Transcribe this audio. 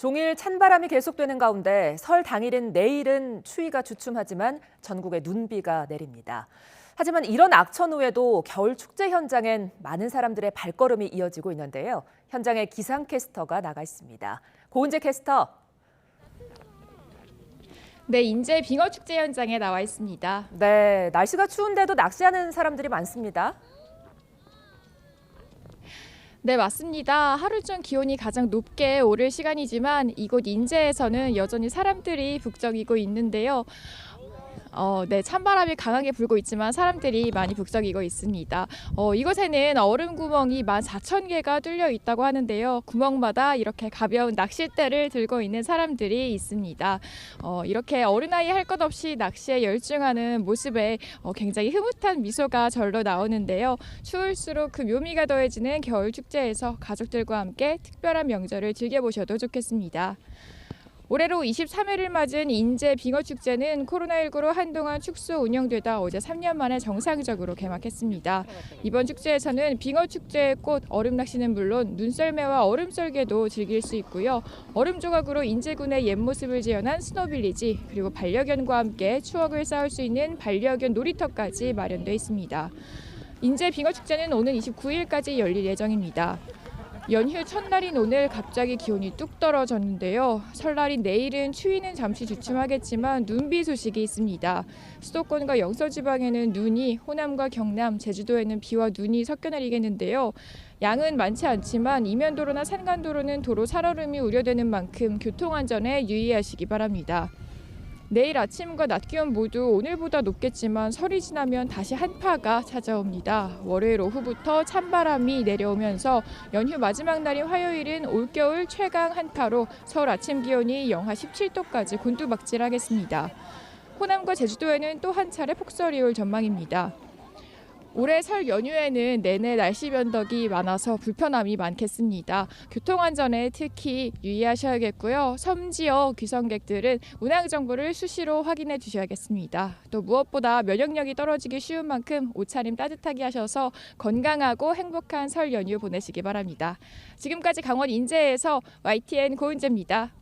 종일 찬바람이 계속되는 가운데 설 당일인 내일은 추위가 주춤하지만 전국에 눈비가 내립니다. 하지만 이런 악천 후에도 겨울 축제 현장엔 많은 사람들의 발걸음이 이어지고 있는데요. 현장에 기상캐스터가 나가 있습니다. 고은재 캐스터. 네, 인제 빙어 축제 현장에 나와 있습니다. 네, 날씨가 추운데도 낚시하는 사람들이 많습니다. 네, 맞습니다. 하루 중 기온이 가장 높게 오를 시간이지만 이곳 인제에서는 여전히 사람들이 북적이고 있는데요. 어, 네, 찬바람이 강하게 불고 있지만 사람들이 많이 북적이고 있습니다. 어, 이곳에는 얼음 구멍이 14,000개가 뚫려 있다고 하는데요. 구멍마다 이렇게 가벼운 낚싯대를 들고 있는 사람들이 있습니다. 어, 이렇게 어른아이 할 것 없이 낚시에 열중하는 모습에 어, 굉장히 흐뭇한 미소가 절로 나오는데요. 추울수록 그 묘미가 더해지는 겨울 축제에서 가족들과 함께 특별한 명절을 즐겨보셔도 좋겠습니다. 올해로 23회를 맞은 인제 빙어 축제는 코로나19로 한동안 축소 운영되다 어제 3년 만에 정상적으로 개막했습니다. 이번 축제에서는 빙어 축제의 꽃 얼음 낚시는 물론 눈썰매와 얼음 썰개도 즐길 수 있고요. 얼음 조각으로 인제군의 옛 모습을 재현한 스노빌리지 그리고 반려견과 함께 추억을 쌓을 수 있는 반려견 놀이터까지 마련돼 있습니다. 인제 빙어 축제는 오는 29일까지 열릴 예정입니다. 연휴 첫날인 오늘 갑자기 기온이 뚝 떨어졌는데요. 설날인 내일은 추위는 잠시 주춤하겠지만 눈비 소식이 있습니다. 수도권과 영서 지방에는 눈이, 호남과 경남, 제주도에는 비와 눈이 섞여 내리겠는데요. 양은 많지 않지만 이면도로나 산간도로는 도로 살얼음이 우려되는 만큼 교통 안전에 유의하시기 바랍니다. 내일 아침과 낮 기온 모두 오늘보다 높겠지만 설이 지나면 다시 한파가 찾아옵니다. 월요일 오후부터 찬바람이 내려오면서 연휴 마지막 날인 화요일은 올겨울 최강 한파로 서울 아침 기온이 영하 17도까지 곤두박질하겠습니다. 호남과 제주도에는 또 한 차례 폭설이 올 전망입니다. 올해 설 연휴에는 내내 날씨 변덕이 많아서 불편함이 많겠습니다. 교통안전에 특히 유의하셔야겠고요. 섬 지역 귀성객들은 운항 정보를 수시로 확인해 주셔야겠습니다. 또 무엇보다 면역력이 떨어지기 쉬운 만큼 옷차림 따뜻하게 하셔서 건강하고 행복한 설 연휴 보내시기 바랍니다. 지금까지 강원 인제에서 YTN 고은재입니다.